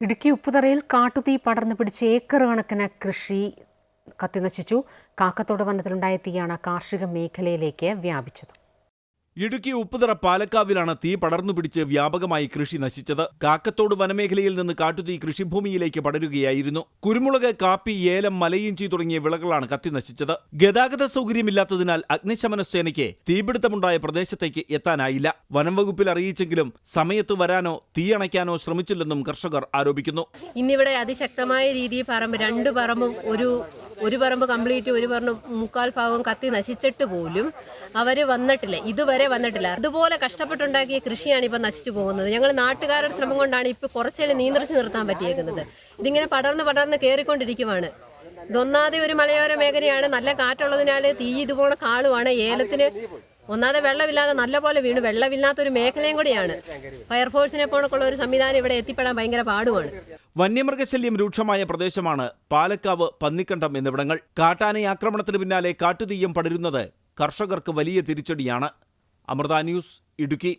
ഇടുക്കി ഉപ്പുതറയിൽ കാട്ടുതീ പടർന്നു പിടിച്ച് ഏക്കർ കണക്കിന് കൃഷി കത്തിനശിച്ചു. കാക്കത്തോട് വനത്തിലുണ്ടായ തീയാണ് കാർഷിക മേഖലയിലേക്ക് വ്യാപിച്ചത്. ഇടുക്കി ഉപ്പുതറ പാലക്കാവിലാണ് തീ പടർന്നു പിടിച്ച് വ്യാപകമായി കൃഷി നശിച്ചത്. കാക്കത്തോട് വനമേഖലയിൽ നിന്ന് കാട്ടുതീ കൃഷിഭൂമിയിലേക്ക് പടരുകയായിരുന്നു. കുരുമുളക് കാപ്പി ഏലം മലയിഞ്ചി തുടങ്ങിയ വിളകളാണ് കത്തി നശിച്ചത്. ഗതാഗത സൗകര്യമില്ലാത്തതിനാൽ അഗ്നിശമന സേനയ്ക്ക് തീപിടുത്തമുണ്ടായ പ്രദേശത്തേക്ക് എത്താനായില്ല. വനംവകുപ്പിൽ അറിയിച്ചെങ്കിലും സമയത്ത് വരാനോ തീയണയ്ക്കാനോ ശ്രമിച്ചില്ലെന്നും കർഷകർ ആരോപിക്കുന്നു. ഇന്നിവിടെ അതിശക്തമായ രീതിയിൽ പറമ്പ് രണ്ട് പറമ്പും ഒരു ഒരു പറമ്പ് കംപ്ലീറ്റ് ഒരു പറമ്പ് മുക്കാൽ ഭാഗം കത്തി നശിച്ചിട്ട് പോലും അവർ വന്നിട്ടില്ല. ഇതുവരെ വന്നിട്ടില്ല. അതുപോലെ കഷ്ടപ്പെട്ടുണ്ടാക്കിയ കൃഷിയാണ് ഇപ്പം നശിച്ചു പോകുന്നത്. ഞങ്ങൾ നാട്ടുകാരുടെ ശ്രമം കൊണ്ടാണ് ഇപ്പോൾ കുറച്ചേ നിയന്ത്രിച്ച് നിർത്താൻ പറ്റിയേക്കുന്നത്. ഇതിങ്ങനെ പടർന്ന് പടർന്ന് കയറിക്കൊണ്ടിരിക്കുവാണ് ഇതൊന്നാതെ ഒരു മലയോര മേഖലയാണ്. നല്ല കാറ്റുള്ളതിനാൽ തീ ഇതുപോലെ കാളുവാണ്. ഏലത്തിന് ഒന്നാതെ വെള്ളമില്ലാതെ നല്ലപോലെ വീണ്. വെള്ളമില്ലാത്തൊരു മേഖലയും കൂടിയാണ്. ഫയർഫോഴ്സിനെ പോണക്കുള്ള ഒരു സംവിധാനം ഇവിടെ എത്തിപ്പെടാൻ ഭയങ്കര പാടുമാണ് വന്യമൃഗശല്യം രൂക്ഷമായ പ്രദേശമാണ് പാലക്കാവ് പന്നിക്കണ്ടം എന്നിവിടങ്ങൾ. കാട്ടാന ആക്രമണത്തിന് പിന്നാലെ കാട്ടുതീയം പടരുന്നത് കർഷകർക്ക് വലിയ തിരിച്ചടിയാണ്. അമൃത ന്യൂസ് ഇടുക്കി.